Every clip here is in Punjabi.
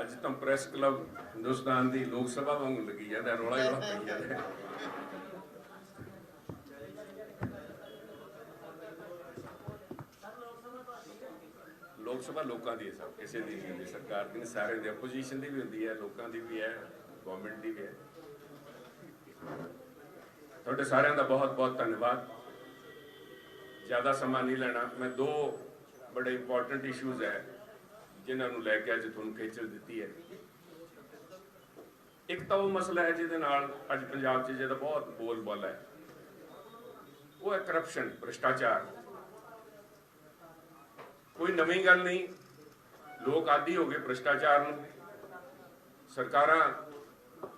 ਅੱਜ ਤਾਂ ਪ੍ਰੈਸ ਕਲੱਬ ਹਿੰਦੁਸਤਾਨ ਦੀ ਲੋਕ ਸਭਾ ਵਾਂਗ ਲੱਗੀ ਜਾਂਦਾ ਰੌਲਾ ਹੀ ਪਈ ਜਾਂਦਾ ਲੋਕ ਸਭਾ ਲੋਕਾਂ ਦੀ ਹੈ ਸਭ, ਕਿਸੇ ਦੀ ਨਹੀਂ ਸਰਕਾਰ ਦੀ ਨਹੀਂ ਸਾਰੇ ਦੀ ਆਪੋਜੀਸ਼ਨ ਦੀ ਵੀ ਹੁੰਦੀ ਹੈ, ਲੋਕਾਂ ਦੀ ਵੀ ਹੈ ਗਵਰਨਮੈਂਟ ਦੀ ਵੀ ਹੈ। ਤੁਹਾਡੇ ਸਾਰਿਆਂ ਦਾ ਬਹੁਤ ਬਹੁਤ ਧੰਨਵਾਦ। ਜ਼ਿਆਦਾ ਸਮਾਂ ਨਹੀਂ ਲੈਣਾ। ਮੈਂ ਦੋ ਬੜੇ ਇੰਪੋਰਟੈਂਟ ਇਸ਼ੂਜ਼ ਹੈ। ਜਿਨ੍ਹਾਂ ਨੂੰ ਲੈ ਕੇ ਅੱਜ ਤੁਹਾਨੂੰ ਖੇਚਲ ਦਿੱਤੀ ਹੈ। ਇੱਕ ਤਾਂ ਉਹ ਮਸਲਾ ਹੈ ਜਿਹਦੇ ਨਾਲ ਅੱਜ ਪੰਜਾਬ 'ਚ ਜਿਹਦਾ ਬਹੁਤ ਬੋਲ ਬਾਲਾ ਹੈ। ਉਹ ਹੈ ਕਰਪਸ਼ਨ ਭ੍ਰਿਸ਼ਟਾਚਾਰ। ਕੋਈ ਨਵੀਂ ਗੱਲ ਨਹੀਂ, ਲੋਕ ਆਦੀ ਹੋ ਗਏ ਭ੍ਰਿਸ਼ਟਾਚਾਰ ਨੂੰ। ਸਰਕਾਰਾਂ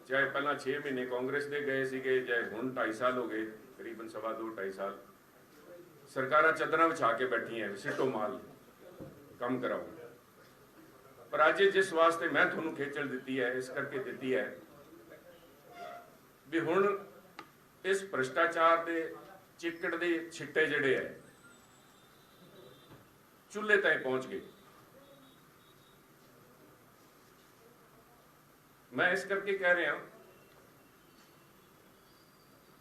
ਚਾਹੇ ਪਹਿਲਾਂ 6 ਮਹੀਨੇ ਕਾਂਗਰਸ ਦੇ ਗਏ ਸੀਗੇ, ਚਾਹੇ ਹੁਣ 2.5 ਸਾਲ ਹੋ ਗਏ ਤਕਰੀਬਨ ਸਵਾ ਦੋ 2.5 ਸਾਲ। ਸਰਕਾਰਾਂ ਚੱਦਰਾਂ ਵਿਛਾ ਕੇ ਬੈਠੀਆਂ ਸਿੱਟੋ ਮਾਲ, ਕੰਮ ਕਰਾਓ। ਪਰ ਅੱਜ ਜਿਸ ਵਾਸਤੇ ਮੈਂ ਤੁਹਾਨੂੰ ਖੇਚਲ ਦਿੱਤੀ ਹੈ, ਇਸ ਕਰਕੇ ਦਿੱਤੀ ਹੈ, ਵੀ ਹੁਣ ਇਸ ਭ੍ਰਿਸ਼ਟਾਚਾਰ ਦੇ ਚਿੱਕੜ ਦੇ ਛਿੱਟੇ ਜਿਹੜੇ ਹੈ, ਚੁੱਲ੍ਹੇ ਤਾਈਂ ਪਹੁੰਚ ਗਏ। ਮੈਂ ਇਸ ਕਰਕੇ ਕਹਿ ਰਿਹਾ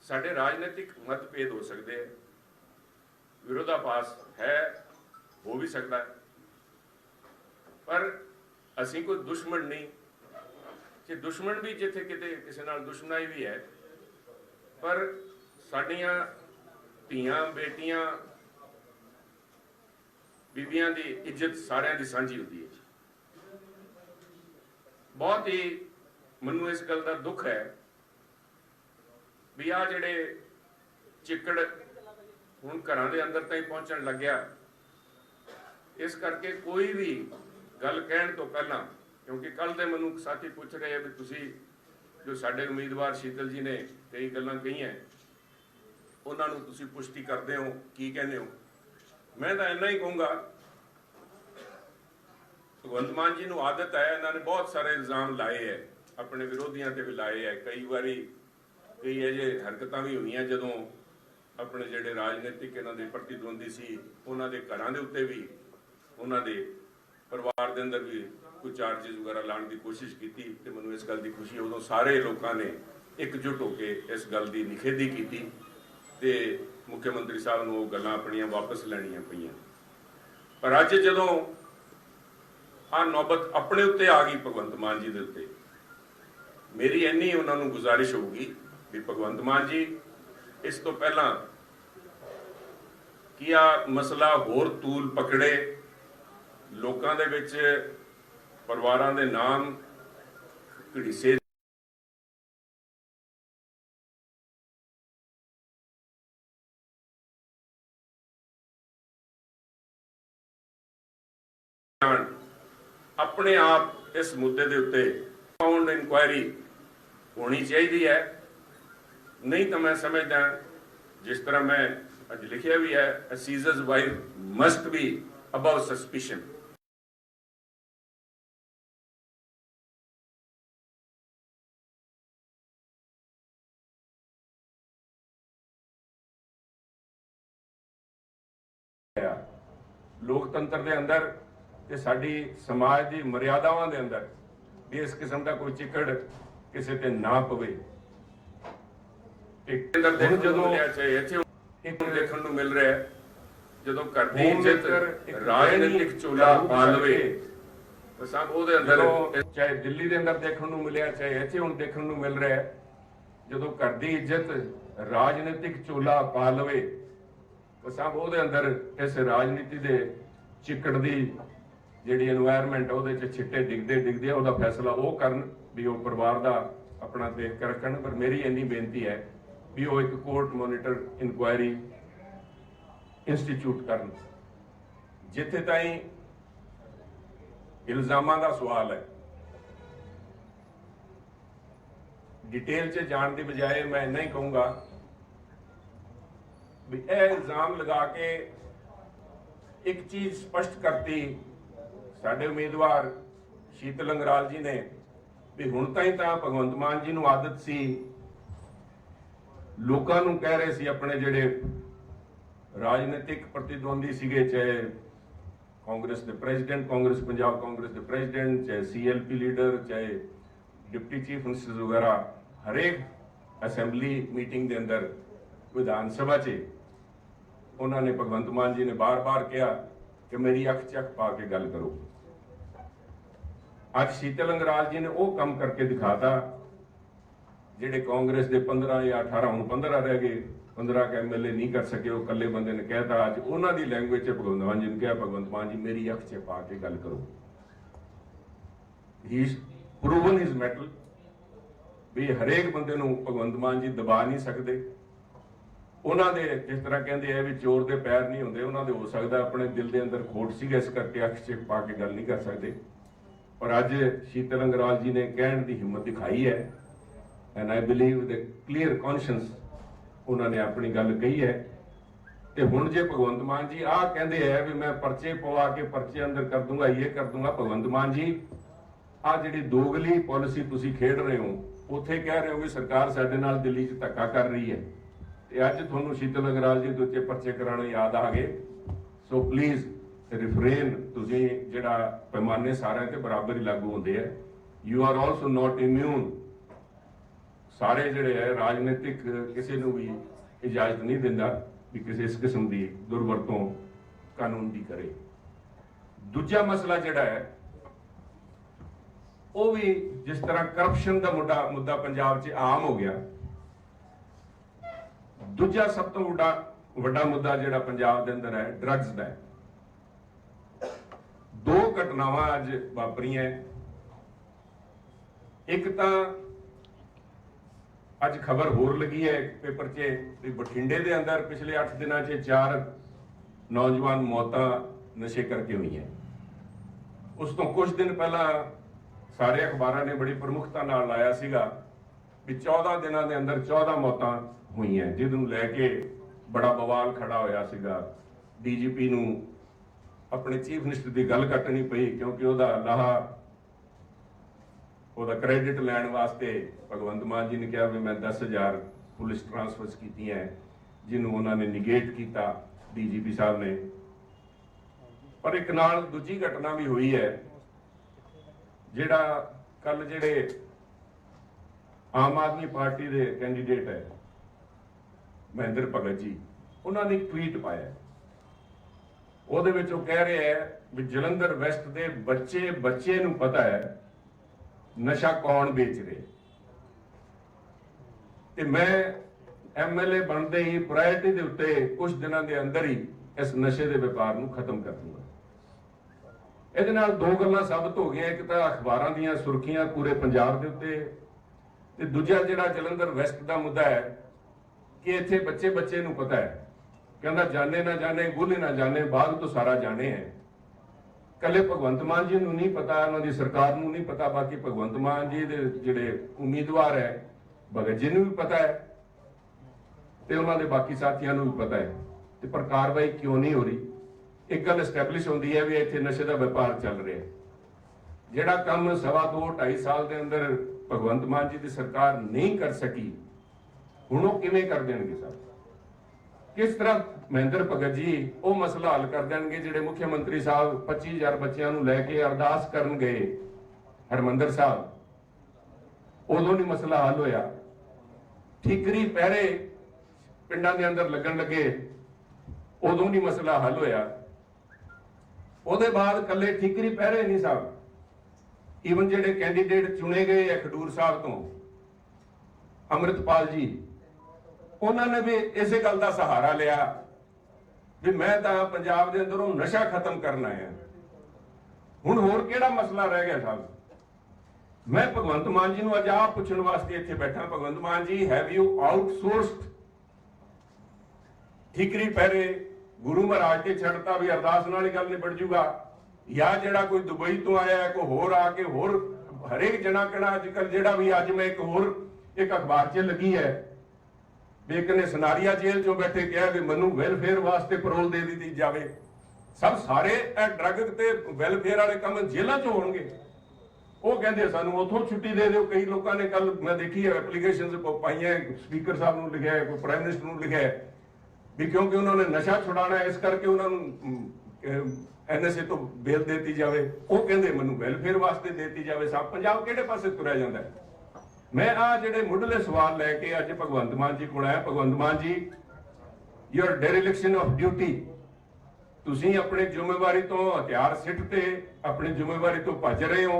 ਸਾਡੇ ਰਾਜਨੀਤਿਕ ਮਤਭੇਦ ਹੋ ਸਕਦੇ ਹੈ, ਵਿਰੋਧਾਭਾਸ ਹੈ, ਹੋ ਵੀ ਸਕਦਾ ਪਰ ਅਸੀਂ ਕੋਈ ਦੁਸ਼ਮਣ ਨਹੀਂ। ਕਿ ਦੁਸ਼ਮਣ ਵੀ ਜਿੱਥੇ ਕਿਤੇ ਕਿਸੇ ਨਾਲ ਦੁਸ਼ਮਣਾਈ ਵੀ ਹੈ, ਪਰ ਸਾਡੀਆਂ ਧੀਆਂ, ਬੇਟੀਆਂ, ਬੀਬੀਆਂ ਦੀ ਇੱਜ਼ਤ ਸਾਰਿਆਂ ਦੀ ਸਾਂਝੀ ਹੁੰਦੀ ਹੈ ਬਹੁਤ ਹੀ ਮੈਨੂੰ ਇਸ ਗੱਲ ਦਾ ਦੁੱਖ ਹੈ ਵੀ ਆ ਜਿਹੜੇ ਚਿੱਕੜ ਹੁਣ ਘਰਾਂ ਦੇ ਅੰਦਰ ਤਾਈਂ ਪਹੁੰਚਣ ਲੱਗਿਆ, ਇਸ ਕਰਕੇ ਕੋਈ ਵੀ ਗੱਲ ਕਹਿਣ ਤੋਂ ਪਹਿਲਾਂ, ਕਿਉਂਕਿ ਕੱਲ ਦੇ ਮੈਨੂੰ ਸਾਥੀ ਪੁੱਛ ਰਹੇ ਆ ਵੀ ਤੁਸੀਂ ਜੋ ਸਾਡੇ ਉਮੀਦਵਾਰ ਸ਼ੀਤਲ ਜੀ ਨੇ ਕਈ ਗੱਲਾਂ ਕਹੀਆਂ, ਉਹਨਾਂ ਨੂੰ ਤੁਸੀਂ ਪੁਸ਼ਟੀ ਕਰਦੇ ਹੋ, ਕੀ ਕਹਿੰਦੇ ਹੋ? ਮੈਂ ਤਾਂ ਇੰਨਾ ਹੀ ਕਹੂੰਗਾ, ਭਗਵੰਤ ਮਾਨ ਜੀ ਨੂੰ ਆਦਤ ਹੈ, ਇਹਨਾਂ ਨੇ ਬਹੁਤ ਸਾਰੇ ਇਲਜ਼ਾਮ ਲਾਏ ਹੈ, ਆਪਣੇ ਵਿਰੋਧੀਆਂ ਤੇ ਵੀ ਲਾਏ ਹੈ, ਕਈ ਵਾਰੀ ਕਈ ਅਜੇ ਹਰਕਤਾਂ ਵੀ ਹੋਈਆਂ ਜਦੋਂ ਆਪਣੇ ਜਿਹੜੇ ਰਾਜਨੀਤਿਕ ਇਹਨਾਂ ਦੇ ਪ੍ਰਤੀਦਵੰਦੀ ਸੀ, ਉਹਨਾਂ ਦੇ ਘਰਾਂ ਦੇ ਉੱਤੇ ਵੀ, ਉਹਨਾਂ ਦੇ ਪਰਿਵਾਰ ਦੇ ਅੰਦਰ ਵੀ ਕੋਈ ਚਾਰजेस ਵਗੈਰਾ ਲਾਉਣ ਦੀ ਕੋਸ਼ਿਸ਼ ਕੀਤੀ ਤੇ ਮੈਨੂੰ ਇਸ ਗੱਲ ਦੀ ਖੁਸ਼ੀ ਹੈ, ਉਦੋਂ ਸਾਰੇ ਲੋਕਾਂ ਨੇ ਇਕਜੁੱਟ ਹੋ ਕੇ ਇਸ ਗੱਲ ਦੀ ਨਿਖੇਧੀ ਕੀਤੀ ਤੇ ਮੁੱਖ ਮੰਤਰੀ ਸਾਹਿਬ ਨੂੰ ਉਹ ਗੱਲਾਂ ਆਪਣੀਆਂ ਵਾਪਸ ਲੈਣੀਆਂ ਪਈਆਂ। ਪਰ ਅੱਜ ਜਦੋਂ ਆ ਨੌਬਤ ਆਪਣੇ ਉੱਤੇ ਆ ਗਈ ਭਗਵੰਤ ਮਾਨ ਜੀ ਦੇ ਉੱਤੇ, ਮੇਰੀ ਇੰਨੀ ਉਹਨਾਂ ਨੂੰ ਗੁਜ਼ਾਰਿਸ਼ ਹੋਊਗੀ ਵੀ ਭਗਵੰਤ ਮਾਨ ਜੀ, ਇਸ ਤੋਂ ਪਹਿਲਾਂ ਕੀ ਆ ਮਸਲਾ ਹੋਰ ਤੂਲ ਪਕੜੇ ਲੋਕਾਂ ਦੇ ਵਿੱਚ ਪਰਿਵਾਰਾਂ ਦੇ ਨਾਮ ਘੜੀਸੇ ਜਾਣ। ਆਪਣੇ ਆਪ ਇਸ ਮੁੱਦੇ ਦੇ ਉੱਤੇ ਪਾਉਂਡ ਇਨਕੁਆਇਰੀ ਹੋਣੀ ਚਾਹੀਦੀ ਹੈ ਨਹੀਂ ਤਾਂ ਮੈਂ ਸਮਝਦਾ, ਜਿਸ ਤਰ੍ਹਾਂ ਮੈਂ ਅੱਜ ਲਿਖਿਆ ਵੀ ਹੈ, a Caesar's must be above suspicion suspicion ਲੋਕਤੰਤਰ ਦੇ ਅੰਦਰ ਤੇ ਸਾਡੀ ਸਮਾਜ ਦੀ ਮਰਿਆਦਾਵਾਂ ਦੇ ਅੰਦਰ ਵੀ ਇਸ ਕਿਸਮ ਦਾ ਕੋਈ ਚਿੱਕੜ ਕਿਸੇ ਤੇ ਨਾ ਪਵੇ। ਇੱਕ ਅੰਦਰ ਦੇਖ ਜਦੋਂ ਇੱਕ ਦੇਖਣ ਨੂੰ ਮਿਲ ਰਿਹਾ ਜਦੋਂ ਘਰ ਦੀ ਇੱਜ਼ਤ ਰਾਜਨੀਤਿਕ ਚੋਲਾ ਪਾ ਲਵੇ ਕਰਕੇ ਤਾਂ ਸਭ ਉਹਦੇ ਅੰਦਰ ਚਾਹੇ ਦਿੱਲੀ ਦੇ ਅੰਦਰ ਦੇਖਣ ਨੂੰ ਮਿਲਿਆ ਚਾਹੇ ਇੱਥੇ ਹੁਣ ਦੇਖਣ ਨੂੰ ਮਿਲ ਰਿਹਾ ਜਦੋਂ ਘਰ ਦੀ ਇੱਜ਼ਤ ਰਾਜਨੀਤਿਕ ਚੋਲਾ ਪਾ ਲਵੇ ਸਭ ਉਹਦੇ ਅੰਦਰ ਇਸ ਰਾਜਨੀਤੀ ਦੇ ਚਿੱਕੜ ਦੀ ਜਿਹੜੀ এনवायरमेंट ਉਹਦੇ ਚ ਛਿੱਟੇ ਦਿਖਦੇ ਦਿਖਦੇ ਉਹਦਾ ਫੈਸਲਾ ਉਹ ਕਰਨ ਵੀ ਉਹ ਪਰਿਵਾਰ ਦਾ ਆਪਣਾ ਦੇਖ ਕੇ ਰੱਖਣ ਪਰ ਮੇਰੀ ਇੰਨੀ ਬੇਨਤੀ ਹੈ ਵੀ ਉਹ ਇੱਕ ਕੋਰਟ ਮੋਨੀਟਰ ਇਨਕੁਆਇਰੀ ਇੰਸਟੀਚਿਊਟ ਕਰਨ। ਜਿੱਥੇ ਤਾਈਂ ਇਲਜ਼ਾਮਾਂ ਦਾ ਸਵਾਲ ਹੈ। ਡਿਟੇਲ 'ਚ ਜਾਣ ਦੀ ਬਜਾਏ ਮੈਂ ਇੰਨਾ ਹੀ ਕਹੂੰਗਾ ਵੀ ਇਹ ਇਲਜ਼ਾਮ ਲਗਾ ਕੇ ਇੱਕ ਚੀਜ਼ ਸਪਸ਼ਟ ਕਰਤੀ ਸਾਡੇ ਉਮੀਦਵਾਰ ਸ਼ੀਤਲ ਅੰਗਰਾਲ ਜੀ ਨੇ ਵੀ ਹੁਣ ਤਾਈਂ ਤਾਂ ਭਗਵੰਤ ਮਾਨ ਜੀ ਨੂੰ ਆਦਤ ਸੀ, ਲੋਕਾਂ ਨੂੰ ਕਹਿ ਰਹੇ ਸੀ ਆਪਣੇ ਜਿਹੜੇ ਰਾਜਨੀਤਿਕ ਪ੍ਰਤੀਦਵੰਦੀ ਸੀਗੇ, ਚਾਹੇ ਕਾਂਗਰਸ ਦੇ ਪ੍ਰੈਜ਼ੀਡੈਂਟ, ਕਾਂਗਰਸ, ਪੰਜਾਬ ਕਾਂਗਰਸ ਦੇ ਪ੍ਰੈਜ਼ੀਡੈਂਟ, ਚਾਹੇ ਸੀਐਲਪੀ ਲੀਡਰ, ਚਾਹੇ ਡਿਪਟੀ ਚੀਫ ਮਿਨਿਸਟਰ ਵਗੈਰਾ, ਹਰੇਕ ਅਸੈਂਬਲੀ ਮੀਟਿੰਗ ਦੇ ਅੰਦਰ ਵਿਧਾਨ ਸਭਾ 'ਚ ਉਹਨਾਂ ਨੇ ਭਗਵੰਤ ਮਾਨ ਜੀ ਨੇ ਬਾਰ-ਬਾਰ ਕਿਹਾ ਕਿ ਮੇਰੀ ਅੱਖ 'ਚ ਅੱਖ ਪਾ ਕੇ ਗੱਲ ਕਰੋ। ਅੱਜ ਸ਼ੀਤਲ ਅੰਗਰਾਜ ਜੀ ਨੇ ਉਹ ਕੰਮ ਕਰਕੇ ਦਿਖਾਤਾ, ਜਿਹੜੇ ਕਾਂਗਰਸ ਦੇ 15 ਜਾਂ 18 ਹੁਣ 15 ਰਹਿ ਗਏ 15 ਕੇ ਐਮਐਲਏ ਨਹੀਂ ਕਰ ਸਕੇ, ਉਹ ਇਕੱਲੇ ਬੰਦੇ ਨੇ ਕਹਿਤਾ, ਅੱਜ ਉਹਨਾਂ ਦੀ ਲੈਂਗੁਏਜ 'ਚ ਭਗਵੰਤ ਮਾਨ ਜੀ ਨੇ ਕਿਹਾ, ਭਗਵੰਤ ਮਾਨ ਜੀ, ਮੇਰੀ ਅੱਖ 'ਚ ਪਾ ਕੇ ਗੱਲ ਕਰੋ। He is proven his mettle ਵੀ ਹਰੇਕ ਬੰਦੇ ਨੂੰ ਭਗਵੰਤ ਮਾਨ ਜੀ ਦਬਾ ਨਹੀਂ ਸਕਦੇ। ਉਹਨਾਂ ਦੇ ਜਿਸ ਤਰ੍ਹਾਂ ਕਹਿੰਦੇ ਆ ਵੀ ਚੋਰ ਦੇ ਪੈਰ ਨਹੀਂ ਹੁੰਦੇ, ਉਹਨਾਂ ਦੇ ਹੋ ਸਕਦਾ ਆਪਣੇ ਦਿਲ ਦੇ ਅੰਦਰ ਖੋਟ ਸੀਗਾ, ਇਸ ਕਰਕੇ ਅੱਖ 'ਚ ਪਾ ਕੇ ਗੱਲ ਨਹੀਂ ਕਰ ਸਕਦੇ। ਪਰ ਅੱਜ ਸ਼ੀਤਲ ਅੰਗਰਾਲ ਜੀ ਨੇ ਕਹਿਣ ਦੀ ਹਿੰਮਤ ਦਿਖਾਈ ਹੈ। And I believe the clear conscience ਉਹਨਾਂ ਨੇ ਆਪਣੀ ਗੱਲ ਕਹੀ ਹੈ। ਤੇ ਹੁਣ ਜੇ ਭਗਵੰਤ ਮਾਨ ਜੀ ਆਹ ਕਹਿੰਦੇ ਆ ਵੀ ਮੈਂ ਪਰਚੇ ਪਵਾ ਕੇ ਪਰਚੇ ਅੰਦਰ ਕਰ ਦੂੰਗਾ, ਇਹ ਕਰ ਦੂੰਗਾ, ਭਗਵੰਤ ਮਾਨ ਜੀ ਆ ਜਿਹੜੀ ਦੋਗਲੀ ਪਾਲਿਸੀ ਤੁਸੀਂ ਖੇਡ ਰਹੇ ਹੋ, ਉੱਥੇ ਕਹਿ ਰਹੇ ਹੋ ਵੀ ਸਰਕਾਰ ਸਾਡੇ ਨਾਲ ਦਿੱਲੀ 'ਚ ਧੱਕਾ ਕਰ ਰਹੀ ਹੈ। ਤੇ ਅੱਜ ਤੁਹਾਨੂੰ ਸ਼ੀਤਲ ਅਗਰਾਲ ਜੀ ਦੇ ਉੱਤੇ ਪਰਚੇ ਕਰਾਉਣੇ ਯਾਦ ਆ ਗਏ ਸੋ ਪਲੀਜ਼ ਰਿਫਰੇਨ ਤੁਸੀਂ ਜਿਹੜਾ ਪੈਮਾਨੇ ਸਾਰਿਆਂ ਤੇ ਬਰਾਬਰ ਹੀ ਲਾਗੂ ਹੁੰਦੇ ਆ। You are also not immune ਸਾਰੇ ਜਿਹੜੇ ਹੈ ਰਾਜਨੀਤਿਕ ਕਿਸੇ ਨੂੰ ਵੀ ਇਜਾਜ਼ਤ ਨਹੀਂ ਦਿੰਦਾ ਵੀ ਕਿਸੇ ਇਸ ਕਿਸਮ ਦੀ ਦੁਰਵਰਤੋਂ ਕਾਨੂੰਨ ਦੀ ਕਰੇ। ਦੂਜਾ ਮਸਲਾ ਜਿਹੜਾ ਹੈ, ਉਹ ਵੀ ਜਿਸ ਤਰ੍ਹਾਂ ਕਰਪਸ਼ਨ ਦਾ ਮੁੱਦਾ ਮੁੱਦਾ ਪੰਜਾਬ 'ਚ ਆਮ ਹੋ ਗਿਆ। ਦੂਜਾ ਸਭ ਤੋਂ ਵੱਡਾ ਵੱਡਾ ਮੁੱਦਾ ਜਿਹੜਾ ਪੰਜਾਬ ਦੇ ਅੰਦਰ ਹੈ ਡਰੱਗਸ ਦਾ ਹੈ। ਦੋ ਘਟਨਾਵਾਂ ਅੱਜ ਵਾਪਰੀਆਂ ਇੱਕ ਤਾਂ ਅੱਜ ਖਬਰ ਹੋਰ ਲੱਗੀ ਹੈ ਪੇਪਰ 'ਚ ਵੀ ਬਠਿੰਡੇ ਦੇ ਅੰਦਰ ਪਿਛਲੇ 8 ਦਿਨਾਂ 'ਚ ਚਾਰ ਨੌਜਵਾਨ ਮੌਤਾਂ ਨਸ਼ੇ ਕਰਕੇ ਹੋਈਆਂ। ਉਸ ਤੋਂ ਕੁਝ ਦਿਨ ਪਹਿਲਾਂ ਸਾਰੇ ਅਖਬਾਰਾਂ ਨੇ ਬੜੀ ਪ੍ਰਮੁਖਤਾ ਨਾਲ ਲਾਇਆ ਸੀਗਾ ਵੀ 14 ਦਿਨਾਂ ਦੇ ਅੰਦਰ 14 ਮੌਤਾਂ ਹੋਈਆਂ, ਜਿਹਨੂੰ ਲੈ ਕੇ ਬੜਾ ਬਵਾਲ ਖੜਾ ਹੋਇਆ ਸੀਗਾ। ਡੀਜੀਪੀ ਨੂੰ ਆਪਣੇ ਚੀਫ ਮਿਨਿਸਟਰ ਦੀ ਗੱਲ ਕੱਟਣੀ ਪਈ, ਕਿਉਂਕਿ ਉਹਦਾ ਲਾਹਾ, ਉਹਦਾ ਕ੍ਰੈਡਿਟ ਲੈਣ ਵਾਸਤੇ ਭਗਵੰਤ ਮਾਨ ਜੀ ਨੇ ਕਿਹਾ ਵੀ ਮੈਂ 10000 ਪੁਲਿਸ ਟ੍ਰਾਂਸਫਰਸ ਕੀਤੀਆਂ, ਜਿਹਨੂੰ ਉਹਨਾਂ ਨੇ ਨਿਗੇਟ ਕੀਤਾ ਡੀਜੀਪੀ ਸਾਹਿਬ ਨੇ। ਪਰ ਇੱਕ ਨਾਲ ਦੂਜੀ ਘਟਨਾ ਵੀ ਹੋਈ ਹੈ, ਜਿਹੜਾ ਕੱਲ ਜਿਹੜੇ ਆਮ ਆਦਮੀ ਪਾਰਟੀ ਦੇ ਕੈਂਡੀਡੇਟ ਹੈ ਮਹਿੰਦਰ ਭਗਤ ਜੀ, ਉਹਨਾਂ ਨੇ ਟਵੀਟ ਪਾਇਆ ਉਹਦੇ ਵਿੱਚ ਉਹ ਕਹਿ ਰਿਹਾ ਹੈ ਵੀ ਜਲੰਧਰ ਵੈਸਟ ਦੇ ਬੱਚੇ ਬੱਚੇ ਨੂੰ ਪਤਾ ਹੈ ਨਸ਼ਾ ਕੌਣ ਵੇਚ ਰਿਹਾ ਤੇ ਮੈਂ ਐਮਐਲਏ ਬਣਦੇ ਹੀ ਪ੍ਰਾਇਰਟੀ ਦੇ ਉੱਤੇ ਕੁਝ ਦਿਨਾਂ ਦੇ ਅੰਦਰ ਹੀ ਇਸ ਨਸ਼ੇ ਦੇ ਵਪਾਰ ਨੂੰ ਖਤਮ ਕਰ ਦੂੰਗਾ। ਇਹਦੇ ਨਾਲ ਦੋ ਗੱਲਾਂ ਸਾਬਤ ਹੋ ਗਈਆਂ, ਇੱਕ ਤਾਂ ਅਖਬਾਰਾਂ ਦੀਆਂ ਸੁਰਖੀਆਂ ਪੂਰੇ ਪੰਜਾਬ ਦੇ ਉੱਤੇ ਤੇ ਦੂਜਾ ਜਿਹੜਾ ਜਲੰਧਰ ਵੈਸਟ ਦਾ ਮੁੱਦਾ ਹੈ ਕਿ ਇੱਥੇ ਬੱਚੇ ਬੱਚੇ ਨੂੰ ਪਤਾ ਹੈ। ਕਹਿੰਦਾ ਜਾਣੇ ਨਾ ਜਾਣੇ ਗੁੱਲ ਨਾ ਜਾਣੇ ਬਾਗ ਤੋਂ ਸਾਰਾ ਜਾਣੇ ਹੈ। ਕੱਲੇ ਭਗਵੰਤ ਮਾਨ ਜੀ ਨੂੰ ਨਹੀਂ ਪਤਾ, ਉਹਨਾਂ ਦੀ ਸਰਕਾਰ ਨੂੰ ਨਹੀਂ ਪਤਾ, ਬਾਕੀ ਭਗਵੰਤ ਮਾਨ ਜੀ ਦੇ ਜਿਹੜੇ ਉਮੀਦਵਾਰ ਹੈ, ਭਗਤ ਜੀ ਨੂੰ ਵੀ ਪਤਾ ਹੈ ਤੇ ਉਹਨਾਂ ਦੇ ਬਾਕੀ ਸਾਥੀਆਂ ਨੂੰ ਵੀ ਪਤਾ ਹੈ। ਤੇ ਪਰ ਕਾਰਵਾਈ ਕਿਉਂ ਨਹੀਂ ਹੋ ਰਹੀ? ਇੱਕ ਗੱਲ ਐਸਟੈਬਲਿਸ਼ ਹੁੰਦੀ ਹੈ ਵੀ ਇੱਥੇ ਨਸ਼ੇ ਦਾ ਵਪਾਰ ਚੱਲ ਰਿਹਾ ਹੈ। ਜਿਹੜਾ ਕੰਮ ਸਵਾ ਦੋ 2.5 ਸਾਲ ਦੇ ਅੰਦਰ ਭਗਵੰਤ ਮਾਨ ਜੀ ਦੀ ਸਰਕਾਰ ਨਹੀਂ ਕਰ ਸਕੀ ਹੁਣ ਉਹ ਕਿਵੇਂ ਕਰ ਦੇਣਗੇ ਸਰ? ਕਿਸ ਤਰ੍ਹਾਂ ਮਹਿੰਦਰ ਭਗਤ ਜੀ ਉਹ ਮਸਲਾ ਹੱਲ ਕਰ ਦੇਣਗੇ ਜਿਹੜੇ ਮੁੱਖ ਮੰਤਰੀ ਸਾਹਿਬ 25000 ਬੱਚਿਆਂ ਨੂੰ ਲੈ ਕੇ ਅਰਦਾਸ ਕਰਨ ਗਏ? ਹਰਮੰਦਰ ਸਾਹਿਬ, ਉਦੋਂ ਨਹੀਂ ਮਸਲਾ ਹੱਲ ਹੋਇਆ। ਠੀਕਰੀ ਪਹਿਰੇ ਪਿੰਡਾਂ ਦੇ ਅੰਦਰ ਲੱਗਣ ਲੱਗੇ, ਉਦੋਂ ਨਹੀਂ ਮਸਲਾ ਹੱਲ ਹੋਇਆ। ਉਹਦੇ ਬਾਅਦ ਕੱਲੇ ਠੀਕਰੀ ਪਹਿਰੇ ਨਹੀਂ ਸਾਹਿਬ ਈਵਨ ਜਿਹੜੇ ਕੈਂਡੀਡੇਟ ਚੁਣੇ ਗਏ ਆ ਖਡੂਰ ਸਾਹਿਬ ਤੋਂ, ਅੰਮ੍ਰਿਤਪਾਲ ਜੀ ਉਹਨਾਂ ਨੇ ਵੀ ਇਸੇ ਗੱਲ ਦਾ ਸਹਾਰਾ ਲਿਆ ਵੀ ਮੈਂ ਤਾਂ ਪੰਜਾਬ ਦੇ ਅੰਦਰੋਂ ਨਸ਼ਾ ਖਤਮ ਕਰਨਾ ਹੈ ਹੁਣ ਹੋਰ ਕਿਹੜਾ ਮਸਲਾ ਰਹਿ ਗਿਆ ਸਾਹਿਬ ਮੈਂ ਭਗਵੰਤ ਮਾਨ ਜੀ ਨੂੰ ਅੱਜ ਆਪ ਪੁੱਛਣ ਵਾਸਤੇ ਇੱਥੇ ਬੈਠਾ। ਭਗਵੰਤ ਮਾਨ ਜੀ ਹੈਵ ਯੂ ਆਊਟਸੋਰਸਡ ਠੀਕਰੀ ਪਹਿਰੇ ਗੁਰੂ ਮਹਾਰਾਜ ਤੇ ਛੱਡਤਾ ਵੀ ਅਰਦਾਸ ਨਾਲ ਹੀ ਗੱਲ ਨਿਬੜ ਜੂਗਾ? ਜਾਂ ਜਿਹੜਾ ਕੋਈ ਦੁਬਈ ਤੋਂ ਆਇਆ ਹੈ ਕੋਈ ਹੋਰ ਆ ਕੇ ਹੋਰ ਹਰੇਕ ਜਣਾ ਕਿਹੜਾ ਅੱਜ ਕੱਲ ਜਿਹੜਾ ਵੀ ਅੱਜ ਮੈਂ ਇੱਕ ਹੋਰ ਇੱਕ ਅਖਬਾਰ 'ਚ ਲੱਗੀ ਹੈ। ਵੀ ਇੱਕ ਨੇ ਸਨਾਰੀਆ ਜੇਲ੍ਹ 'ਚੋਂ ਬੈਠੇ ਕਿਹਾ ਵੀ ਮੈਨੂੰ ਵੈਲਫੇਅਰ ਵਾਸਤੇ ਪਰੋਲ ਦੇ ਦਿੱਤੀ ਜਾਵੇ। ਸਭ ਸਾਰੇ ਇਹ ਡਰੱਗ ਤੇ ਵੈਲਫੇਅਰ ਵਾਲੇ ਕੰਮ ਜੇਲ੍ਹਾਂ 'ਚ ਹੋਣਗੇ। ਉਹ ਕਹਿੰਦੇ ਸਾਨੂੰ ਉਥੋਂ ਛੁੱਟੀ ਦੇ ਦਿਓ। ਕਈ ਲੋਕਾਂ ਨੇ ਕੱਲ ਮੈਂ ਦੇਖੀ ਐਪਲੀਕੇਸ਼ਨਸ ਪਾਈਆਂ ਸਪੀਕਰ ਸਾਹਿਬ ਨੂੰ ਲਿਖਿਆ ਹੈ, ਕੋਈ ਪ੍ਰਾਈਮ ਮਿਨਿਸਟਰ ਨੂੰ ਲਿਖਿਆ ਹੈ, ਵੀ ਕਿਉਂਕਿ ਉਹਨਾਂ ਨੇ ਨਸ਼ਾ ਛੁਡਾਣਾ ਇਸ ਕਰਕੇ ਉਹਨਾਂ ਨੂੰ ਐਨਐਸਏ ਤੋਂ ਬੇਲ ਦੇਤੀ ਜਾਵੇ। ਉਹ ਕਹਿੰਦੇ ਮੈਨੂੰ ਵੈਲਫੇਅਰ ਵਾਸਤੇ ਦਿੱਤੀ ਜਾਵੇ। ਸਭ ਪੰਜਾਬ ਕਿਹੜੇ ਪਾਸੇ ਤੁਰਿਆ ਜਾਂਦਾ ਹੈ? ਮੈਂ ਆ ਜਿਹੜੇ ਮੁੱਢਲੇ ਸਵਾਲ ਲੈ ਕੇ ਅੱਜ ਭਗਵੰਤ ਮਾਨ ਜੀ ਕੋਲ ਆਇਆ। ਭਗਵੰਤ ਮਾਨ ਜੀ ਯੂਰ ਡੈਰੀਲਿਕਸ਼ਨ ਆਫ ਡਿਊਟੀ ਤੁਸੀਂ ਆਪਣੇ ਜ਼ਿੰਮੇਵਾਰੀ ਤੋਂ ਹਥਿਆਰ ਸਿੱਟ ਤੇ ਆਪਣੀ ਜ਼ਿੰਮੇਵਾਰੀ ਤੋਂ ਭੱਜ ਰਹੇ ਹੋ।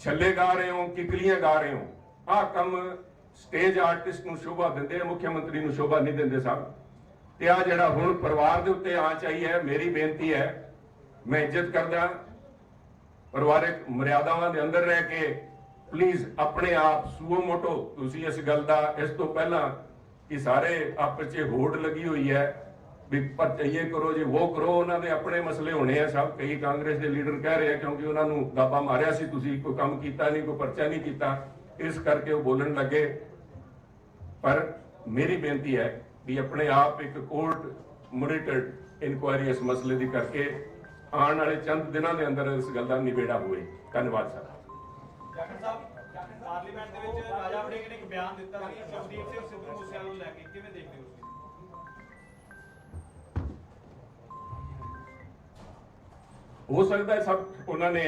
ਛੱਲੇ ਗਾ ਰਹੇ ਹੋ, ਕਿਕਲੀਆਂ ਗਾ ਰਹੇ ਹੋ। ਆਹ ਕੰਮ ਸਟੇਜ ਆਰਟਿਸਟ ਨੂੰ ਸ਼ੋਭਾ ਦਿੰਦੇ ਆ ਮੁੱਖ ਮੰਤਰੀ ਨੂੰ ਸ਼ੋਭਾ ਨਹੀਂ ਦਿੰਦੇ ਸਾਹਿਬ ਤੇ ਆ ਜਿਹੜਾ ਹੁਣ ਪਰਿਵਾਰ ਦੇ ਉੱਤੇ ਆਂਚ ਆਈ ਹੈ, ਮੇਰੀ ਬੇਨਤੀ ਹੈ, ਮੈਂ ਇੱਜ਼ਤ ਕਰਦਾ। ਪਰਿਵਾਰਕ ਮਰਿਆਦਾਵਾਂ ਦੇ ਅੰਦਰ ਰਹਿ ਕੇ ਪਲੀਜ਼ ਆਪਣੇ ਆਪ, ਸੂਓ ਮੋਟੋ। ਤੁਸੀਂ ਇਸ ਗੱਲ ਦਾ ਇਸ ਤੋਂ ਪਹਿਲਾਂ ਕਿ ਸਾਰੇ ਆਪਸ 'ਚ ਹੋੜ ਲੱਗੀ ਹੋਈ ਹੈ ਵੀ ਪਰ ਇਹ ਕਰੋ ਜੇ ਉਹ ਕਰੋ, ਉਹਨਾਂ ਦੇ ਆਪਣੇ ਮਸਲੇ ਹੋਣੇ ਆ ਸਭ। ਕਈ ਕਾਂਗਰਸ ਦੇ ਲੀਡਰ ਕਹਿ ਰਹੇ ਆ ਕਿਉਂਕਿ ਉਹਨਾਂ ਨੂੰ ਦਾਬਾ ਮਾਰਿਆ ਸੀ, ਤੁਸੀਂ ਕੋਈ ਕੰਮ ਕੀਤਾ ਨਹੀਂ, ਕੋਈ ਪਰਚਾ ਨਹੀਂ ਕੀਤਾ। ਇਸ ਕਰਕੇ ਉਹ ਬੋਲਣ ਲੱਗੇ। ਪਰ ਮੇਰੀ ਬੇਨਤੀ ਹੈ ਵੀ ਆਪਣੇ ਆਪ ਇੱਕ ਕੋਰਟ ਮੋਨੀਟਰਡ ਇਨਕੁਆਇਰੀ ਇਸ ਮਸਲੇ ਦੀ ਕਰਕੇ ਆਉਣ ਵਾਲੇ ਚੰਦ ਦਿਨਾਂ ਦੇ ਅੰਦਰ ਇਸ ਗੱਲ ਦਾ ਨਿਬੇੜਾ ਹੋਵੇ। ਧੰਨਵਾਦ, ਸਰ। ਜਾਖੜ ਸਾਹਿਬ, ਪਾਰਲੀਮੈਂਟ ਦੇ ਵਿੱਚ ਰਾਜਾ ਵੜਿੰਗ ਨੇ ਇੱਕ ਬਿਆਨ ਦਿੱਤਾ ਸੀ ਸ਼ਬਦੀਪ ਸਿੰਘ ਸਿੱਧੂ ਮੂਸੇਵਾਲਾ ਨੂੰ ਲੈ ਕੇ, ਕਿਵੇਂ ਦੇਖਦੇ ਹੋ ਤੁਸੀਂ? ਹੋ ਸਕਦਾ ਹੈ ਸਭ ਉਹਨਾਂ ਨੇ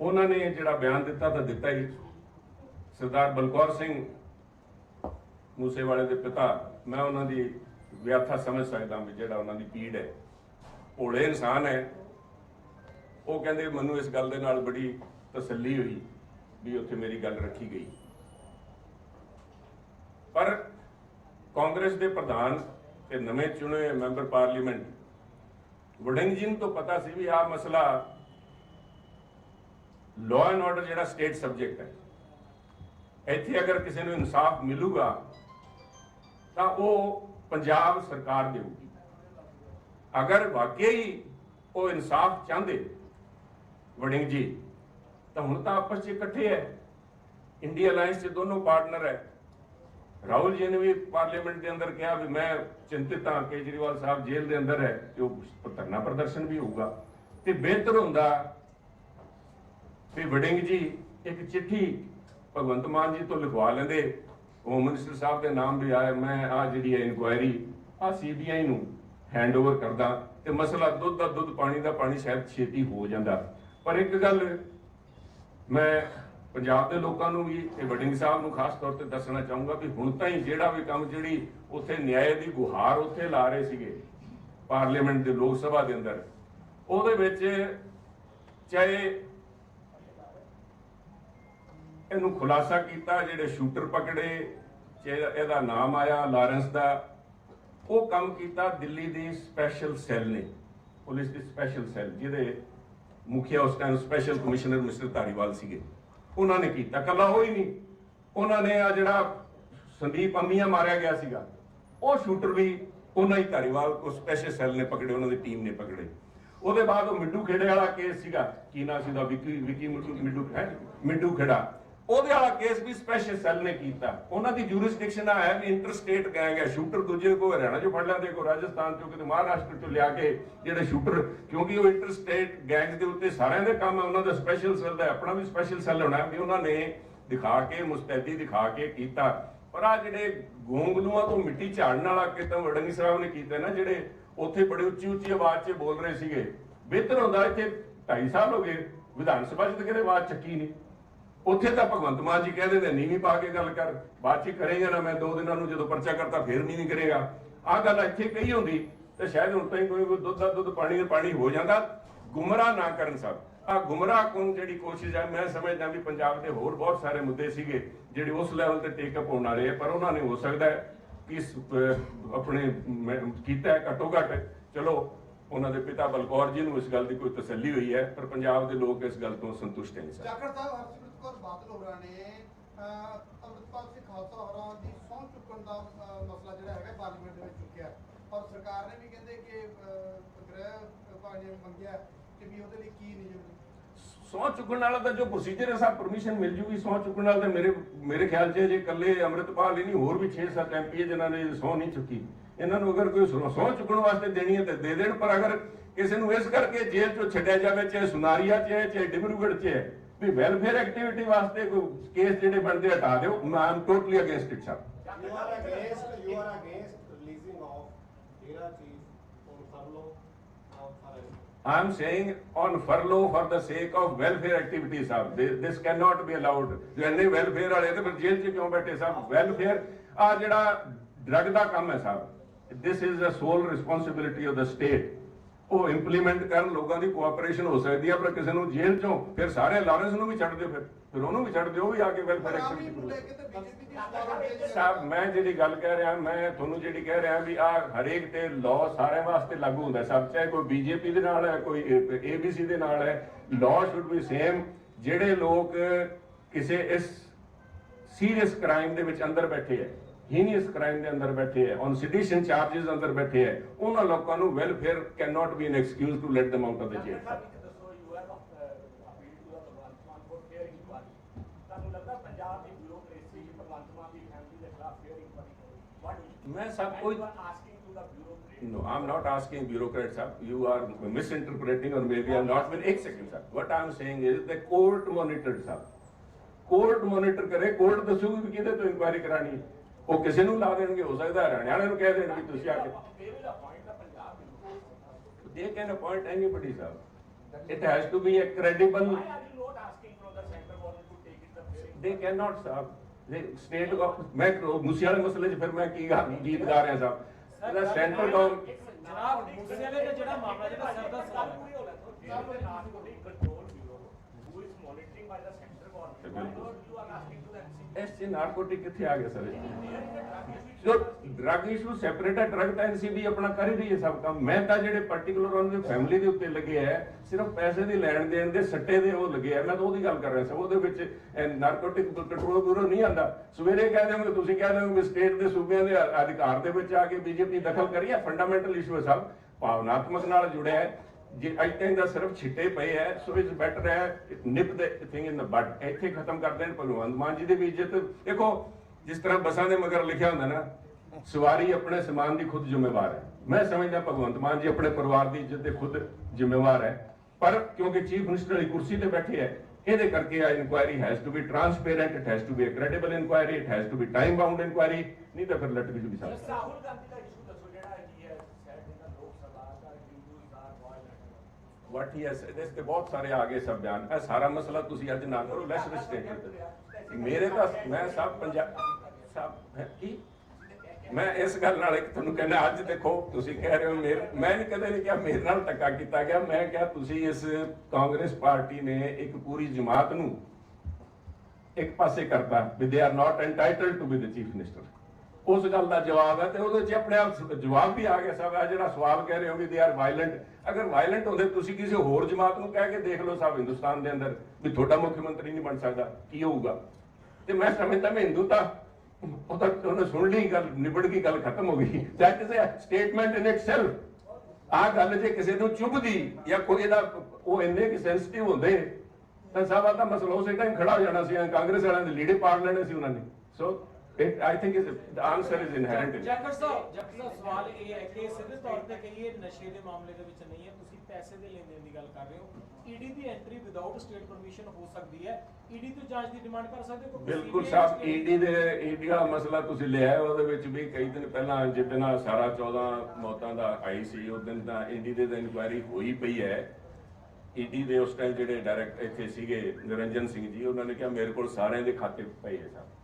ਉਹਨਾਂ ਨੇ ਜਿਹੜਾ ਬਿਆਨ ਦਿੱਤਾ ਤਾਂ ਦਿੱਤਾ ਹੀ। ਸਰਦਾਰ ਬਲਕੌਰ ਸਿੰਘ ਮੂਸੇਵਾਲੇ ਦੇ ਪਿਤਾ, ਮੈਂ ਉਹਨਾਂ ਦੀ ਵਿਆਥਾ ਸਮਝ ਸਕਦਾ ਵੀ ਜਿਹੜਾ ਉਹਨਾਂ ਦੀ ਪੀੜ ਹੈ। ਭੋਲੇ ਇਨਸਾਨ ਹੈ। ਉਹ ਕਹਿੰਦੇ ਮੈਨੂੰ ਇਸ ਗੱਲ ਦੇ ਨਾਲ ਬੜੀ ਤਸੱਲੀ ਹੋਈ ਵੀ ਉੱਥੇ ਮੇਰੀ ਗੱਲ ਰੱਖੀ ਗਈ। ਪਰ ਕਾਂਗਰਸ ਦੇ ਪ੍ਰਧਾਨ ਤੇ ਨਵੇਂ ਚੁਣੇ ਮੈਂਬਰ ਪਾਰਲੀਮੈਂਟ ਵਡਿੰਗ ਜੀ ਨੂੰ ਤਾਂ ਪਤਾ ਸੀ ਵੀ ਆਹ ਮਸਲਾ ਲਾਅ ਐਂਡ ਆਰਡਰ ਜਿਹੜਾ ਸਟੇਟ ਸਬਜੈਕਟ ਹੈ। ਇੱਥੇ ਅਗਰ ਕਿਸੇ ਨੂੰ ਇਨਸਾਫ ਮਿਲੂਗਾ, ਤਾਂ ਉਹ ਪੰਜਾਬ ਸਰਕਾਰ ਦੇਊਗੀ। ਅਗਰ ਵਾਕਈ ਉਹ ਇਨਸਾਫ ਚਾਹੁੰਦੇ ਵੜਿੰਗ ਜੀ, ਤਾਂ ਹੁਣ ਤਾਂ ਆਪਸ 'ਚ ਇਕੱਠੇ ਹੈ ਇੰਡੀਆ ਅਲਾਈਅੰਸ 'ਚ ਦੋਨੋਂ ਪਾਰਟਨਰ ਹੈ ਰਾਹੁਲ ਜੀ ਨੇ ਵੀ ਪਾਰਲੀਮੈਂਟ ਦੇ ਅੰਦਰ ਕਿਹਾ ਵੀ ਮੈਂ ਚਿੰਤਿਤ ਹਾਂ, ਕੇਜਰੀਵਾਲ ਸਾਹਿਬ ਜੇਲ੍ਹ ਦੇ ਅੰਦਰ ਹੈ ਤੇ ਉਹ ਧਰਨਾ ਪ੍ਰਦਰਸ਼ਨ ਵੀ ਹੋਊਗਾ। ਤੇ ਬਿਹਤਰ ਹੁੰਦਾ ਵੀ ਵੜਿੰਗ ਜੀ ਇੱਕ ਚਿੱਠੀ ਭਗਵੰਤ ਮਾਨ ਜੀ ਤੋਂ ਲਿਖਵਾ ਲੈਂਦੇ। ਹੋਮ ਮਿਨਿਸਟਰ ਸਾਹਿਬ ਦੇ ਨਾਮ ਵੀ ਆਇਆ ਮੈਂ ਆ ਜਿਹੜੀ ਹੈ ਇਨਕੁਆਇਰੀ, ਆ ਸੀਬੀਆਈ ਨੂੰ ਹੈਂਡਓਵਰ ਕਰਦਾ। ਤੇ ਮਸਲਾ ਦੁੱਧ ਦਾ ਦੁੱਧ, ਪਾਣੀ ਦਾ ਪਾਣੀ, ਸ਼ਾਇਦ ਛੇਤੀ ਹੋ ਜਾਂਦਾ। ਪਰ ਇੱਕ ਗੱਲ ਮੈਂ ਪੰਜਾਬ ਦੇ ਲੋਕਾਂ ਨੂੰ ਵੀ ਤੇ ਵਡਿੰਗ ਸਾਹਿਬ ਨੂੰ ਖਾਸ ਤੌਰ ਤੇ ਦੱਸਣਾ ਚਾਹੂੰਗਾ ਵੀ ਹੁਣ ਤਾਂ ਹੀ ਜਿਹੜਾ ਵੀ ਕੰਮ ਜਿਹੜੀ ਉੱਥੇ ਨਿਆਂ ਦੀ ਗੁਹਾਰ ਉੱਥੇ ਲਾ ਰਹੇ ਸੀਗੇ, ਪਾਰਲੀਮੈਂਟ ਦੇ, ਲੋਕ ਸਭਾ ਦੇ ਅੰਦਰ, ਉਹਦੇ ਵਿੱਚ ਚਾਹੇ ਇਹਨੂੰ ਖੁਲਾਸਾ ਕੀਤਾ, ਜਿਹੜੇ ਸ਼ੂਟਰ ਪਕੜੇ, ਚਾਹੇ ਇਹਦਾ ਨਾਮ ਆਇਆ, ਲਾਰੈਂਸ ਦਾ, ਉਹ ਕੰਮ ਕੀਤਾ ਦਿੱਲੀ ਦੀ ਸਪੈਸ਼ਲ ਸੈੱਲ ਨੇ, ਪੁਲਿਸ ਦੀ ਸਪੈਸ਼ਲ ਸੈੱਲ, ਜਿਹਦੇ ਮੁਖੀਆ ਉਸ time special commissioner mister Dhariwal ਸੀਗੇ। ਉਹਨਾਂ ਨੇ ਕੀਤਾ ਕੱਲਾ ਉਹ ਹੀ ਨਹੀਂ। ਉਹਨਾਂ ਨੇ ਆ ਜਿਹੜਾ ਸੰਦੀਪ ਅੰਮੀਆਂ ਮਾਰਿਆ ਗਿਆ ਸੀਗਾ, ਉਹ ਸ਼ੂਟਰ ਵੀ ਉਹਨਾਂ ਹੀ ਧਾਰੀਵਾਲ ਕੋ ਸਪੈਸ਼ਲ ਸੈੱਲ ਨੇ ਪਕੜੇ, ਉਹਨਾਂ ਦੀ ਟੀਮ ਨੇ ਪਕੜੇ। ਉਹਦੇ ਬਾਅਦ ਉਹ ਮਿੱਡੂ ਖੇੜੇ ਵਾਲਾ ਕੇਸ ਸੀਗਾ। ਕੀ ਨਾਂ ਸੀ ਦਾ ਵਿਕੀ ਵਿਕੀ ਮਿੱਡੂ ਹੈ? ਮਿੱਡੂ ਖੇੜਾ। ਉਹਦੇ ਵਾਲਾ ਕੇਸ ਵੀ ਸਪੈਸ਼ਲ ਸੈੱਲ ਨੇ ਕੀਤਾ। ਉਹਨਾਂ ਦੀ ਜੂਰਿਸਡਿਕਸ਼ਨ ਆ ਹੈ ਵੀ ਇੰਟਰ ਸਟੇਟ ਗੈਂਗ ਹੈ। ਸ਼ੂਟਰ ਦੂਜੇ ਕੋ ਹਰਿਆਣਾ ਚੋਂ ਫੜ ਲੈਂਦੇ ਕੋ ਰਾਜਸਥਾਨ ਚੋਂ ਕਿਤੇ ਮਹਾਰਾਸ਼ਟਰ ਚੋਂ ਲਿਆ ਕੇ ਜਿਹੜੇ ਸ਼ੂਟਰ ਕਿਉਂਕਿ ਉਹ ਇੰਟਰ ਸਟੇਟ ਗੈਂਗਸ ਦੇ ਉੱਤੇ ਸਾਰਿਆਂ ਦੇ ਕੰਮ ਹੈ ਉਹਨਾਂ ਦਾ ਸਪੈਸ਼ਲ ਸੈੱਲ ਦਾ, ਆਪਣਾ ਵੀ ਸਪੈਸ਼ਲ ਸੈੱਲ ਹੋਣਾ ਵੀ ਉਹਨਾਂ ਨੇ ਦਿਖਾ ਕੇ, ਮੁਸਤੈਦੀ ਦਿਖਾ ਕੇ ਕੀਤਾ। ਪਰ ਆ ਜਿਹੜੇ ਗੋਂਗਲੂਆਂ ਤੋਂ ਮਿੱਟੀ ਝਾੜਨ ਵਾਲਾ ਕਿਤੇ ਵੜੰਗੀ ਸਾਹਿਬ ਨੇ ਕੀਤਾ ਨਾ, ਜਿਹੜੇ ਉੱਥੇ ਬੜੇ ਉੱਚੀ ਉੱਚੀ ਆਵਾਜ਼ 'ਚ ਬੋਲ ਰਹੇ ਸੀਗੇ। ਬਿਹਤਰ ਹੁੰਦਾ, ਇੱਥੇ 2.5 ਸਾਲ ਹੋ ਗਏ, ਵਿਧਾਨ ਸਭਾ 'ਚ ਤਾਂ ਕਿਤੇ ਆਵਾਜ਼ ਚੱਕੀ ਨਹੀਂ। ਉੱਥੇ ਤਾਂ ਭਗਵੰਤ ਮਾਨ ਜੀ ਕਹਿੰਦੇ ਨੇ, ਨੀਵੀਂ ਪਾ ਕੇ ਗੱਲ ਕਰ, ਬਾਅਦ ਚ ਕਰੇਗਾ ਨਾ ਮੈਂ ਦੋ ਦਿਨਾਂ ਨੂੰ, ਜਦੋਂ ਪਰਚਾ ਕਰਤਾ ਫੇਰ ਨੀਵੀਂ ਕਰੇਗਾ। ਆਹ ਗੱਲ ਇੱਥੇ ਕਹੀ ਹੁੰਦੀ, ਤੇ ਸ਼ਾਇਦ ਹੁਣ ਤਾਈਂ ਕੋਈ ਦੁੱਧ ਦਾ ਦੁੱਧ ਪਾਣੀ ਦਾ ਪਾਣੀ ਹੋ ਜਾਂਦਾ, ਗੁੰਮਰਾਹ ਨਾ ਕਰਨ ਸਭ। ਆ ਗੁੰਮਰਾਹ ਕੋਣ ਜਿਹੜੀ ਕੋਸ਼ਿਸ਼ ਹੈ? ਮੈਂ ਸਮਝਦਾ ਵੀ ਪੰਜਾਬ ਦੇ ਹੋਰ ਬਹੁਤ ਸਾਰੇ ਮੁੱਦੇ ਸੀਗੇ, ਜਿਹੜੇ ਉਸ ਲੈਵਲ ਤੇ ਟੇਕ ਅਪ ਹੋਣ ਵਾਲੇ ਆ, ਪਰ ਉਹਨਾਂ ਨੇ ਹੋ ਸਕਦਾ ਕਿ ਆਪਣੇ ਕੀਤਾ ਹੈ ਘੱਟੋ ਘੱਟ। ਚਲੋ, ਉਹਨਾਂ ਦੇ ਪਿਤਾ ਬਲਕੌਰ ਜੀ ਨੂੰ ਇਸ ਗੱਲ ਦੀ ਕੋਈ ਤਸੱਲੀ ਹੋਈ ਹੈ, ਪਰ ਪੰਜਾਬ ਦੇ ਲੋਕ ਇਸ ਗੱਲ ਤੋਂ ਸੰਤੁਸ਼ਟ ਨਹੀਂ ਸਨ। ਜਾਖੜ ਸਾਹਿਬ ਕੌਰ ਬਾਦਲ ਹੋਰਾਂ ਨੇ ਅੰਮ੍ਰਿਤਪਾਲ ਸਿੰਘ ਖਾਲਸਾ ਹੋਰਾਂ ਦੀ ਸਹੁੰ ਚੁੱਕਣ ਦਾ ਮਸਲਾ ਜਿਹੜਾ ਹੈਗਾ ਪਾਰਲੀਮੈਂਟ ਦੇ ਵਿੱਚ ਚੁੱਕਿਆ ਔਰ ਸਰਕਾਰ ਨੇ ਵੀ ਕਹਿੰਦੇ ਕਿ ਗ੍ਰਹਿ ਵਿਭਾਗ ਮੰਗਿਆ ਕਿ ਵੀ ਉਹਦੇ ਲਈ ਕੀ ਨਿਯਮ ਸਹੁੰ ਚੁੱਕਣ ਵਾਲਾ ਤਾਂ ਜੋ ਪ੍ਰੋਸੀਜਰ ਹੈ, ਸਭ ਪਰਮਿਸ਼ਨ ਮਿਲ ਜੂਗੀ। ਸਹੁੰ ਚੁੱਕਣ ਵਾਲਾ ਤਾਂ ਮੇਰੇ ਮੇਰੇ ਖਿਆਲ 'ਚ ਜੇ ਇਕੱਲੇ ਅੰਮ੍ਰਿਤਪਾਲ ਹੀ ਨਹੀਂ, ਹੋਰ ਵੀ 6-7 ਐਮਪੀ ਜਿਨ੍ਹਾਂ ਨੇ ਸਹੁੰ ਨਹੀਂ ਚੁੱਕੀ। ਇਹਨਾਂ ਨੂੰ ਅਗਰ ਕੋਈ ਸਹੁੰ ਸਹੁੰ ਚੁੱਕਣ ਵਾਸਤੇ ਦੇਣੀ ਹੈ ਤਾਂ ਦੇ ਦੇਣ, ਪਰ ਅਗਰ ਕਿਸੇ ਨੂੰ ਇਸ ਕਰਕੇ ਜੇਲ੍ਹ 'ਚੋਂ ਛੱਡਿਆ ਜਾਵੇ, ਚਾਹੇ ਸੁਨਾਰੀਆ 'ਚ ਹੈ, ਚਾਹੇ ਡਿਬਰੂਗੜ੍ਹ 'ਚ ਹੈ ਵੀ ਵੈਲਫੇਅਰ ਐਕਟੀਵਿਟੀ ਵਾਸਤੇ ਕੋਈ ਕੇਸ ਜਿਹੜੇ ਬਣਦੇ ਹਟਾ ਦਿਓ ਮੈਂ ਆਮ totally against it sir chief I'm saying on furlough for the sake of welfare activities, ਸਾਹਿਬ This- this cannot be allowed. ਜੋ ਇੰਨੇ welfare ਵਾਲੇ ਤੇ ਫਿਰ ਜੇਲ੍ਹ 'ਚ ਕਿਉਂ ਬੈਠੇ ਸਾਹਿਬ welfare ਆ ਜਿਹੜਾ ਡਰਗ ਦਾ ਕੰਮ ਹੈ ਸਾਹਿਬ this is the sole responsibility of the state. ਉਹ ਇੰਪਲੀਮੈਂਟ ਕਰਨ, ਲੋਕਾਂ ਦੀ ਕੋਆਪਰੇਸ਼ਨ ਹੋ ਸਕਦੀ ਹੈ ਪਰ ਕਿਸੇ ਨੂੰ ਜੇਲ੍ਹ 'ਚੋਂ ਫਿਰ ਸਾਰੇ ਲਾਰੈਂਸ ਨੂੰ ਵੀ ਛੱਡ ਦਿਓ ਫਿਰ। ਫਿਰ ਉਹਨੂੰ ਵੀ ਛੱਡ ਦਿਓ ਵੀ ਆ ਕੇ ਵੈਲਫੇਅਰ ਆਰਮੀ ਸਾਹਿਬ ਮੈਂ ਜਿਹੜੀ ਗੱਲ ਕਹਿ ਰਿਹਾ, ਮੈਂ ਤੁਹਾਨੂੰ ਜਿਹੜੀ ਕਹਿ ਰਿਹਾ ਵੀ ਆ ਹਰੇਕ ਤੇ ਲਾਅ ਸਾਰਿਆਂ ਵਾਸਤੇ ਲਾਗੂ ਹੁੰਦਾ। ਸਭ ਚਾਹੇ ਕੋਈ ਬੀਜੇਪੀ ਦੇ ਨਾਲ ਹੈ, ਕੋਈ ਏਬੀਸੀ ਦੇ ਨਾਲ ਹੈ ਲਾਅ ਸ਼ੁੱਡ ਬੀ ਸੇਮ ਜਿਹੜੇ ਲੋਕ ਕਿਸੇ ਇਸ ਸੀਰੀਅਸ ਕ੍ਰਾਈਮ ਦੇ ਵਿੱਚ ਅੰਦਰ ਬੈਠੇ ਹੈ ਹੀਨੀਅਸ ਕ੍ਰਾਈਮ ਦੇ ਅੰਦਰ ਬੈਠੇ ਹੈ ਔਨ ਸਿਡੀਸ਼ਨ ਚਾਰजेस ਅੰਦਰ ਬੈਠੇ ਹੈ ਉਹਨਾਂ ਲੋਕਾਂ ਨੂੰ welfare can not be an excuse to let them out of the jail मैं सब कोई no i'm not asking bureaucrats up you are misinterpreting or maybe i'm not with 1 second sir what i'm saying is the court monitors up court monitor kare court dasu ki kide to inquiry karani hai ਉਹ ਕਿਸੇ ਨੂੰ ਲਾ ਦੇਣਗੇ ਹੋ ਸਕਦਾ ਹਰਿਆਣਾ ਵਾਲਿਆਂ ਨੂੰ ਕਹਿ ਦੇਣ ਵੀ ਤੁਸੀਂ ਆ ਕੇ ਦੇ ਵਿਲ ਦਾ you not asking from the central government to take it the fair They cannot, sir. They state of ਮੈਂ ਮੂਸੇ ਵਾਲੇ ਮਸਲੇ 'ਚ ਫਿਰ ਮੈਂ ਕੀ ਗੀਤ ਗਾ ਰਿਹਾ ਸਾਹਿਬ ਇਹਦਾ ਸੈਂਟਰ ਗਵਰਨਮੈਂਟ ਜਨਾਬ ਮੂਸੇ ਵਾਲੇ ਦਾ ਜਿਹੜਾ ਮਾਮਲਾ ਜਿਹੜਾ ਸਰ ਦਾ ਸਵਾਲ ਹੈ control by the central government why not you are asking to the NCB ਇਸ 'ਚ ਨਾਰਕੋਟਿਕ ਕਿੱਥੇ ਆ ਗਿਆ ਸਰ? ਜੋ ਡਰਗ ਇਸ਼ੂ ਸੈਪਰੇਟ ਹੈ ਡਰਗ ਤਾਂ ਐਨਸੀਬੀ ਆਪਣਾ ਕਰ ਹੀ ਰਹੀ ਹੈ ਸਭ ਕੰਮ। ਮੈਂ ਤਾਂ ਜਿਹੜੇ ਪਾਰਟਿਕੂਲਰ ਉਹਨਾਂ ਦੀ ਫੈਮਿਲੀ ਦੇ ਉੱਤੇ ਲੱਗੇ ਹੈ ਸਿਰਫ ਪੈਸੇ ਦੀ ਲੈਣ ਦੇਣ ਦੇ ਸੱਟੇ ਦੇ ਉਹ ਲੱਗੇ ਹੈ ਮੈਂ ਤਾਂ ਉਹਦੀ ਗੱਲ ਕਰ ਰਿਹਾ ਸੀ ਉਹਦੇ ਵਿੱਚ ਨਾਰਕੋਟਿਕ ਕੰਟਰੋਲ ਬਿਊਰੋ ਨਹੀਂ ਆਂਦਾ ਸਵੇਰੇ ਕਹਿ ਦਿਓਗੇ ਤੁਸੀਂ ਕਹਿ ਦਿਓਗੇ ਸਟੇਟ ਦੇ ਸੂਬਿਆਂ ਦੇ ਅਧਿਕਾਰ ਦੇ ਵਿੱਚ ਆ ਕੇ ਬੀਜੇਪੀ ਦਖਲ ਕਰੀ ਹੈ ਫੰਡਾਮੈਂਟਲ ਇਸ਼ੂ ਹੈ ਸਭ। ਭਾਵਨਾਤਮਕ ਨਾਲ ਜੁੜਿਆ ਹੈ। ਜੇ ਅੱਜ ਦਾ ਸਿਰਫ ਛਿੱਟੇ ਪਏ ਹੈ ਸੋ ਇਟਸ ਬੈਟਰ ਹੈ nip the thing in the but ਇੱਥੇ ਖਤਮ ਕਰ ਦੇਣ ਭਗਵੰਤ ਮਾਨ ਜੀ ਦੀ ਵੀ ਇੱਜ਼ਤ। ਦੇਖੋ, ਜਿਸ ਤਰ੍ਹਾਂ ਬੱਸਾਂ ਦੇ ਮਗਰ ਲਿਖਿਆ ਹੁੰਦਾ ਨਾ, ਸਵਾਰੀ ਆਪਣੇ ਸਮਾਨ ਦੀ ਖੁਦ ਜ਼ਿੰਮੇਵਾਰ ਹੈ ਮੈਂ ਸਮਝਦਾ ਭਗਵੰਤ ਮਾਨ ਜੀ ਆਪਣੇ ਪਰਿਵਾਰ ਦੀ ਇੱਜ਼ਤ ਦੇ ਖੁਦ ਜ਼ਿੰਮੇਵਾਰ ਹੈ ਪਰ ਕਿਉਂਕਿ ਚੀਫ ਮਿਨਿਸਟਰ ਵਾਲੀ ਕੁਰਸੀ ਤੇ ਬੈਠੇ ਹੈ ਇਹਦੇ ਕਰਕੇ ਆ inquiry has to be transparent it has to be a credible inquiry it has to be time bound inquiry ਨਹੀਂ ਤਾਂ ਫਿਰ ਲਟਕ ਜੂਗੀ ਸਭ। ਰਾਹੁਲ ਗਾਂਧੀ ਦਾ ਇਸ਼ੂ ਦੱਸੋ ਜਿਹੜਾ ਜੀ ਹੈ said in the Lok Sabha that Hindus are violent what he ਇਸ ਤੇ ਬਹੁਤ ਸਾਰੇ ਆਗੇ ਸਭ ਬਿਆਨ ਇਹ ਸਾਰਾ ਮਸਲਾ ਤੁਸੀਂ ਅੱਜ ਨਾ ਕਰੋ ਲੈਸ ਰਿਸਟ੍ਰਿਕਟ ਮੇਰੇ ਤਾਂ ਮੈਂ ਸਭ ਪੰਜਾਬ ਸਭ ਕੀ ਮੈਂ ਇਸ ਗੱਲ ਨਾਲ ਇੱਕ ਤੁਹਾਨੂੰ ਕਹਿੰਦਾ ਅੱਜ ਦੇਖੋ ਤੁਸੀਂ ਕਹਿ ਰਹੇ ਹੋ ਮੇਰੇ ਮੈਂ ਨਹੀਂ ਕਦੇ ਨਹੀਂ ਕਿਹਾ ਮੇਰੇ ਨਾਲ ਧੱਕਾ ਕੀਤਾ ਗਿਆ ਮੈਂ ਕਿਹਾ ਤੁਸੀਂ ਇਸ ਕਾਂਗਰਸ ਪਾਰਟੀ ਨੇ ਇੱਕ ਪੂਰੀ ਜਮਾਤ ਨੂੰ ਇੱਕ ਪਾਸੇ ਕਰਤਾ ਵੀ they are not entitled to be the chief minister ਉਸ ਗੱਲ ਦਾ ਜਵਾਬ ਹੈ ਤੇ ਉਹਦੇ 'ਚ ਆਪਣੇ ਆਪ ਜਵਾਬ ਵੀ ਆ ਗਿਆ ਸਾਹਿਬ ਆ ਜਿਹੜਾ ਸਵਾਲ ਕਹਿ ਰਹੇ ਹੋ ਵੀ ਦੇ ਆਰ ਵਾਇਲੈਂਟ ਅਗਰ ਵਾਇਲੈਂਟ ਹੁੰਦੇ ਤੁਸੀਂ ਕਿਸੇ ਹੋਰ ਜਮਾਤ ਨੂੰ ਕਹਿ ਕੇ ਦੇਖ ਲਓ ਸਾਹਿਬ ਹਿੰਦੁਸਤਾਨ ਦੇ ਅੰਦਰ ਵੀ ਤੁਹਾਡਾ ਮੁੱਖ ਮੰਤਰੀ ਨਹੀਂ ਬਣ ਸਕਦਾ, ਕੀ ਹੋਊਗਾ? ਤੇ ਮੈਂ ਸਮਝਦਾ ਮੈਂ ਹਿੰਦੂ ਤਾਂ ਉਹ ਤਾਂ ਉਹਨੇ ਸੁਣ ਲਈ ਗੱਲ, ਨਿਬੜ ਗਈ, ਗੱਲ ਖਤਮ ਹੋ ਗਈ। That is a statement in itself ਆ ਗੱਲ ਜੇ ਕਿਸੇ ਨੂੰ ਚੁੱਭਦੀ ਜਾਂ ਕੋਈ ਇਹਦਾ, ਉਹ ਇੰਨੇ ਕਿ ਸੈਂਸਿਟਿਵ ਹੁੰਦੇ, ਤਾਂ ਸਾਹਿਬ ਦਾ ਮਸਲਾ ਉਸੇ ਟਾਈਮ ਖੜਾ ਹੋ ਜਾਣਾ ਸੀ ਕਾਂਗਰਸ ਵਾਲਿਆਂ ਦੇ ਲੀੜੇ ਪਾੜ ਲੈਣੇ ਸੀ ਉਹਨਾਂ ਨੇ। So I think is the answer is inherent Jakhar ਸਾਹਿਬ ਜੈਕਰ ਸਾਹਿਬ ਸਵਾਲ ਇਹ ਹੈ ਕਿ ਸਿੱਧੇ ਤੌਰ ਤੇ ਕਹੀਏ ਨਸ਼ੇ ਦੇ ਮਾਮਲੇ ਦੇ ਵਿੱਚ ਨਹੀਂ ਹੈ ਤੁਸੀਂ ਪੈਸੇ ਦੇ ਲੈਣ ਦੇਣ ਦੀ ਗੱਲ ਕਰ ਰਹੇ ਹੋ ਈਡੀ ਦੀ ਐਂਟਰੀ ਵਿਦਆਊਟ ਸਟੇਟ ਪਰਮਿਸ਼ਨ ਹੋ ਸਕਦੀ ਹੈ ਈਡੀ ਤੋਂ ਜਾਂਚ ਦੀ ਡਿਮਾਂਡ ਕਰ ਸਕਦੇ ਹੋ ਕੋਈ ਬਿਲਕੁਲ CBI ਸਾਹਿਬ state- ਈਡੀ ਦੇ ਈਡੀ ਦਾ ਮਸਲਾ ਤੁਸੀਂ ਲਿਆ ਉਹਦੇ ਵਿੱਚ ਵੀ ਕਈ ਦਿਨ ਪਹਿਲਾਂ ਜਿੱਦਣ ਆਹ ਸਾਰਾ 14 ਮੌਤਾਂ ਦਾ ਆਈ ਸੀ ਉਸ ਦਿਨ ਤਾਂ ਈਡੀ ਦੇ ਤਾਂ ਇਨਕੁਆਇਰੀ ਹੋਈ ਪਈ ਹੈ ਈਡੀ ਦੇ ਉਸ ਟਾਈਮ ਜਿਹੜੇ ਡਾਇਰੈਕਟ ਇੱਥੇ ਸੀਗੇ ਨਿਰੰਜਨ ਸਿੰਘ ਜੀ ਉਹਨਾਂ ਨੇ ਕਿਹਾ ਮੇਰੇ ਕੋਲ ਸਾਰਿਆਂ ਦੇ ਖਾਤੇ ਪਏ ਹੈ ਸਾਹਿਬ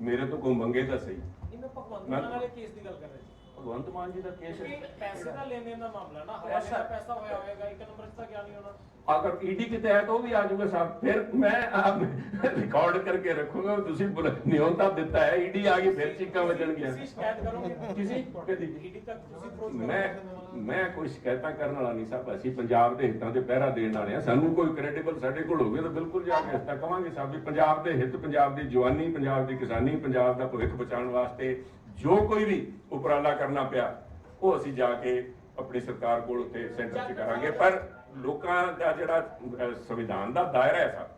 ਮੇਰੇ ਤੋਂ ਕੋਈ ਮੰਗੇ ਤਾਂ ਸਹੀ। ਇਹ ਮੈਂ ਭਗਵੰਤ ਮੈਂ- ਮਾਨ ਵਾਲੇ ਕੇਸ ਦੀ ਗੱਲ ਕਰ ਰਿਹਾ ਸੀ। ਭਗਵੰਤ ਮਾਨ ਜੀ ਦਾ ਕੇਸ ਕਿਉਂਕਿ ਪੈਸੇ ਦਾ ਲੈਣ ਦੇਣ ਦਾ ਮਾਮਲਾ ਨਾ। ਹਵਾਲੇ ਦਾ ਪੈਸਾ ਹੋਇਆ ਹੋਵੇਗਾ ਇੱਕ ਨੰਬਰ 'ਚ ਤਾਂ ਗਿਆ ਨਹੀਂ ਹੋਣਾ। ਅਗਰ ਈਡੀ ਕਿਤੇ ਹੈ ਤਾਂ ਉਹ ਵੀ ਆ ਜਾਊਗਾ ਸਾਹਿਬ। ਫਿਰ ਮੈਂ ਰਿਕਾਰਡ ਕਰਕੇ ਰੱਖੂਗਾ ਤੁਸੀਂ ਬੁਲਾ- ਨਿਯੋਤਾ ਦਿੱਤਾ ਹੈ। ਈਡੀ ਆ ਗਈ ਫਿਰ ਚੀਕਾਂ ਵੱਜਣਗੀਆਂ। ਤੁਸੀਂ ਸ਼ਿਕਾਇਤ ਕਰੋਗੇ? ਕਿਸੇ ਈਡੀ ਤੱਕ ਤੁਸੀਂ approach ਮੈਂ ਮੈਂ ਕੋਈ ਸ਼ਿਕਾਇਤਾਂ ਕਰਨ ਵਾਲਾ ਨਹੀਂ ਸਾਹਿਬ। ਅਸੀਂ ਪੰਜਾਬ ਦੇ ਹਿੱਤਾਂ ਤੇ ਪਹਿਰਾ ਦੇਣ ਵਾਲੇ ਆ ਸਾਨੂੰ ਕੋਈ ਕ੍ਰੈਡੀਬਲ ਸਾਡੇ ਕੋਲ ਹੋਵੇ ਤਾਂ ਬਿਲਕੁਲ ਜਾ ਕੇ ਹਿੱਤਾਂ ਕਵਾਂਗੇ ਸਾਹਿਬ ਵੀ ਪੰਜਾਬ ਦੇ ਹਿੱਤ ਪੰਜਾਬ ਦੀ ਜਵਾਨੀ ਪੰਜਾਬ ਦੀ ਕਿਸਾਨੀ ਪੰਜਾਬ ਦਾ ਭਵਿੱਖ ਬਚਾਉਣ ਵਾਸਤੇ ਜੋ ਕੋਈ ਵੀ ਉਪਰਾਲਾ ਕਰਨਾ ਪਿਆ ਉਹ ਅਸੀਂ ਜਾ ਕੇ ਆਪਣੀ ਸਰਕਾਰ ਕੋਲ ਉੱਤੇ ਸੈਂਟਰ 'ਚ ਕਰਾਂਗੇ। ਪਰ ਲੋਕਾਂ ਦਾ ਜਿਹੜਾ ਸੰਵਿਧਾਨ ਦਾ ਦਾਇਰਾ ਹੈ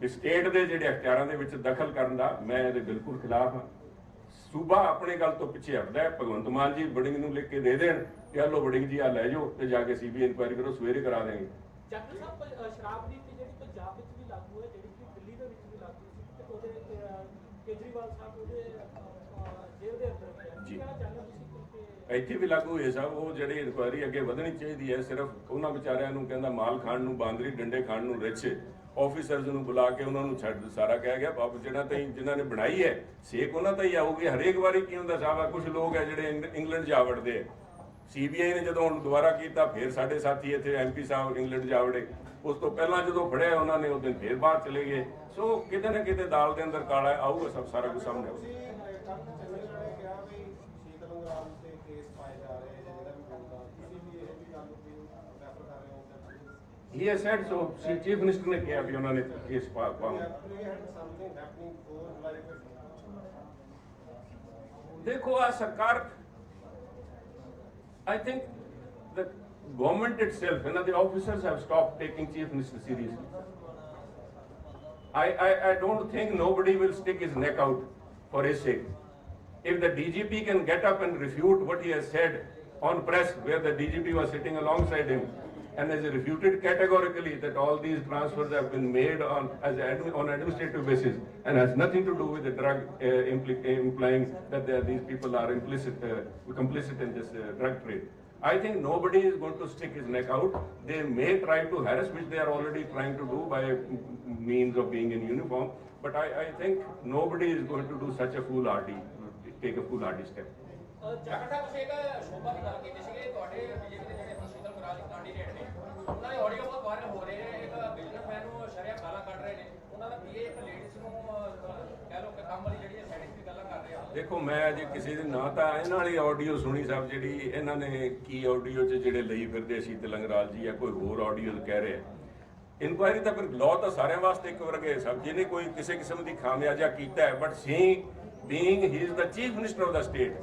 ਵੀ ਸਟੇਟ ਦੇ ਜਿਹੜੇ ਅਖਤਿਆਰਾਂ ਦੇ ਵਿੱਚ ਦਖਲ ਕਰਨ ਦਾ ਮੈਂ ਇਹਦੇ ਬਿਲਕੁਲ ਖਿਲਾਫ ਹਾਂ। ਸੂਬਾ ਆਪਣੇ ਗੱਲ ਤੋਂ ਪਿੱਛੇ ਹਟਦਾ ਹੈ। ਭਗਵੰਤ ਮਾਨ ਜੀ ਬੜਿੰਗ ਨੂੰ ਲਿਖ ਕੇ ਦੇ ਦੇਣ ਕਿ ਲੋ ਬੜਿੰਗ ਜੀ ਆ ਲੈ ਜਾਓ ਤੇ ਜਾ ਕੇ ਸੀਬੀਆਈ ਇਨਕੁਆਇਰੀ ਕਰੋ ਸਵੇਰੇ ਕਰਾ ਦੇਣਗੇ। ਜੱਟ ਸਾਹਿਬ ਸ਼ਰਾਬ ਨੀਤੀ ਜਿਹੜੀ ਪੰਜਾਬ ਵਿੱਚ ਵੀ ਲਾਗੂ ਹੈ ਜਿਹੜੀ ਕਿ ਦਿੱਲੀ ਦੇ ਵਿੱਚ ਵੀ ਲਾਗੂ ਸੀ ਤੇ ਉਹਦੇ ਅ, ਕੇਜਰੀਵਾਲ ਸਾਹਿਬ ਉਹਦੇ ਅ, ਅ, ਜੇਲ੍ਹ ਦੇ ਅੰਦਰ ਪਿਆ ਜੀ। ਕੀ ਕਹਿਣਾ ਚਾਹੁੰਦੇ ਹੋ ਤੁਸੀਂ ਕਿ ਇੱਥੇ ਵੀ ਲਾਗੂ ਹੋਏ ਸਭ, ਉਹ ਜਿਹੜੀ ਇਨਕੁਆਇਰੀ ਅੱਗੇ ਵਧਣੀ ਚਾਹੀਦੀ ਹੈ, ਸਿਰਫ ਉਹਨਾਂ ਵਿਚਾਰਿਆਂ ਨੂੰ ਕਹਿੰਦਾ ਮਾਲ ਖਾਣ ਨੂੰ ਬਾਂਦਰੀ, ਡੰਡੇ ਖਾਣ ਨੂੰ ਰਿਚ ਆਫੀਸਰਸ ਨੂੰ ਬੁਲਾ ਕੇ ਉਹਨਾਂ ਨੂੰ ਛੱਡ ਸਾਰਾ ਕਹਿ ਗਿਆ ਬਾਪ ਜਿਹੜਾ ਤਾਂ, ਜਿਨ੍ਹਾਂ ਨੇ ਬਣਾਈ ਹੈ, ਸੇਕ ਉਹਨਾਂ ਤਾਂ ਹੀ ਆਊਗੀ, ਹਰੇਕ ਵਾਰੀ ਕੀ ਹੁੰਦਾ ਸਾਹਿਬ ਕੁਝ ਲੋਕ ਹੈ ਜਿਹੜੇ ਇੰਗਲੈਂਡ ਜਾ ਵੜਦੇ ਆ। ਸੀਬੀਆਈ ਨੇ ਜਦੋਂ ਹੁਣ ਦੁਬਾਰਾ ਕੀਤਾ, ਫਿਰ ਸਾਡੇ ਸਾਥੀ ਇੱਥੇ ਐਮਪੀ ਸਾਹਿਬ ਇੰਗਲੈਂਡ ਜਾ ਵੜੇ। ਉਸ ਤੋਂ ਪਹਿਲਾਂ ਜਦੋਂ ਫੜਿਆ ਉਹਨਾਂ ਨੇ, ਉਸ ਦਿਨ ਫਿਰ ਬਾਹਰ ਚਲੇ ਗਏ। ਸੋ ਕਿਤੇ ਨਾ ਕਿਤੇ ਦਾਲ ਦੇ ਅੰਦਰ ਕਾਲਾ ਆਊਗਾ, ਸਭ ਸਾਰਾ ਕੁਝ ਸਾਹਮਣੇ ਆਊਗਾ। He has said so. See, Chief Minister ने किया अभी उन्होंने केस फॉर्म देखो आ सरकार I think the government itself, you the officers have stopped taking Chief Minister's seriously. I don't think nobody will stick his neck out for his sake. If the DGP can get up and refute what he has said on press, where the DGP was sitting alongside him, and has refuted categorically that all these transfers have been made on as on administrative basis and has nothing to do with the drug uh, implying that these people are implicit uh, complicit in this uh, drug trade. I think nobody is going to stick his neck out. They may try to harass, which they are already trying to do by means of being in uniform. But I, I think nobody is going to do such a foolhardy, take a foolhardy step. Candidate ਨੇ। ਉਹਨਾਂ ਦੇ ਆਡੀਓ ਬਹੁਤ ਵਾਇਰਲ ਹੋ ਰਹੇ ਨੇ। ਇੱਕ ਬਿਜ਼ਨਸਮੈਨ ਨੂੰ ਸ਼ਰਿਆ ਗਾਲਾਂ ਕੱਢ ਰਹੇ ਨੇ। ਉਹਨਾਂ ਦਾ ਪੀਏ ਇੱਕ ਲੇਡੀਜ਼ ਨੂੰ, ਕਹਿ ਲਓ ਕਿ ਕੰਮ ਵਾਲੀ ਜਿਹੜੀ ਸੈਟਿੰਗ ਦੀ ਗੱਲਾਂ ਕਰ ਰਿਹਾ ਦੇਖੋ, ਮੈਂ ਅਜੇ ਕਿਸੇ ਦੇ ਨਾ ਤਾਂ ਇਹਨਾਂ ਵਾਲੀ ਆਡੀਓ ਸੁਣੀ ਸਾਹਿਬ ਜਿਹੜੀ, ਇਹਨਾਂ ਨੇ ਕੀ ਆਡੀਓ 'ਚ ਜਿਹੜੇ ਲਈ ਫਿਰਦੇ ਸੀ ਤਲੰਗਰਾਲ ਜੀ ਜਾਂ ਕੋਈ ਹੋਰ ਆਡੀਓ ਕਹਿ ਰਹੇ ਆ। ਇਨਕੁਆਇਰੀ ਤਾਂ ਫਿਰ ਲਾਅ ਤਾਂ ਸਾਰਿਆਂ ਵਾਸਤੇ ਇੱਕ ਵਰਗੇ ਸਭ, ਜਿਹਨੇ ਕੋਈ ਕਿਸੇ ਕਿਸਮ ਦੀ ਖਾਮਿਆਜਾ ਕੀਤਾ ਹੈ but see being he is the chief minister of the state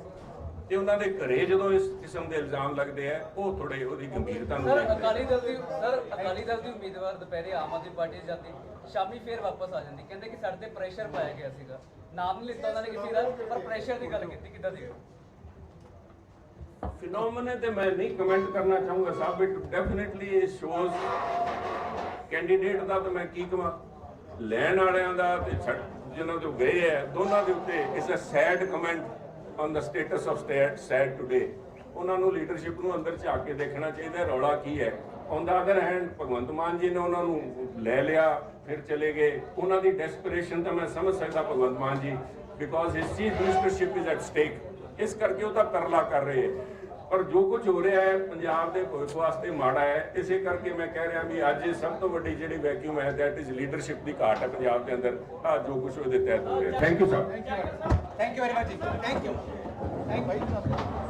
ਤੇ ਉਹਨਾਂ ਦੇ ਘਰੇ ਜਦੋਂ ਇਸ ਕਿਸਮ ਦੇ ਇਲਜ਼ਾਮ ਲੱਗਦੇ ਆ ਉਹ ਥੋੜੇ ਉਹਦੀ ਗੰਭੀਰਤਾ ਨੂੰ ਸਰ ਆ। ਅਕਾਲੀ ਦਲ ਦੀ ਸਰ ਅਕਾਲੀ ਦਲ ਦੀ ਉਮੀਦਵਾਰ ਦੁਪਹਿਰੇ ਆਮ ਆਦਮੀ ਪਾਰਟੀ ਜਾਂਦੀ ਸ਼ਾਮੀ ਫੇਰ ਵਾਪਸ ਆ ਜਾਂਦੀ। ਕਹਿੰਦੇ ਕਿ ਸਾਡੇ ਤੇ ਪ੍ਰੈਸ਼ਰ ਪਾਇਆ ਗਿਆ ਸੀਗਾ। ਨਾਮ ਨਹੀਂ ਲਿੱਤਾ ਉਹਨਾਂ ਨੇ ਕਿਸੇ ਦਾ ਪਰ ਪ੍ਰੈਸ਼ਰ ਦੀ ਗੱਲ ਕੀਤੀ ਕਿੱਦਾਂ ਦੀ? ਫਿਨੋਮੇਨਾ ਤੇ ਮੈਂ ਨਹੀਂ ਕਮੈਂਟ ਕਰਨਾ ਚਾਹੂੰਗਾ ਸਾਹਿਬ ਇਟ ਡੈਫੀਨਿਟਲੀ ਇਹ ਸ਼ੋਜ਼ ਕੈਂਡੀਡੇਟ ਦਾ ਤਾਂ ਮੈਂ ਕੀ ਕਹਾਂ ਲੈਣ ਵਾਲਿਆਂ ਦਾ ਤੇ ਛੱਡ ਜਿਨ੍ਹਾਂ ਤੋਂ ਗਏ ਹੈ ਦੋਨਾਂ ਦੇ ਉੱਤੇ it's a sad comment on the status of SAD today ਉਹਨਾਂ ਨੂੰ ਲੀਡਰਸ਼ਿਪ ਨੂੰ ਅੰਦਰ ਝਾਕ ਕੇ ਦੇਖਣਾ ਚਾਹੀਦਾ, ਰੌਲਾ ਕੀ ਹੈ? On the other hand Bhagwant Mann ji ਨੇ ਉਹਨਾਂ ਨੂੰ ਲੈ ਲਿਆ, ਫਿਰ ਚਲੇ ਗਏ। ਉਹਨਾਂ ਦੀ ਡੈਸਪਰੇਸ਼ਨ ਤਾਂ ਮੈਂ ਸਮਝ ਸਕਦਾ Bhagwant Mann ji because his chief ministership is at stake ਇਸ ਕਰਕੇ ਉਹ ਤਾਂ ਤਰਲਾ ਕਰ ਰਹੇ ਹੈ। ਪਰ ਜੋ ਕੁਝ ਹੋ ਰਿਹਾ ਹੈ ਪੰਜਾਬ ਦੇ ਭਵਿੱਖ ਵਾਸਤੇ ਮਾੜਾ ਹੈ। ਇਸੇ ਕਰਕੇ ਮੈਂ ਕਹਿ ਰਿਹਾ ਵੀ ਅੱਜ ਇਹ ਸਭ ਤੋਂ ਵੱਡੀ ਜਿਹੜੀ ਵੈਕਿਊਮ ਹੈ ਦੈਟ ਇਜ਼ ਲੀਡਰਸ਼ਿਪ ਦੀ ਘਾਟ ਹੈ ਪੰਜਾਬ ਦੇ ਅੰਦਰ। ਆ ਜੋ ਕੁਝ ਉਹਦੇ ਤਹਿਤ ਹੋ ਰਿਹਾ thank you sir thank you very much thank you thank you Bhai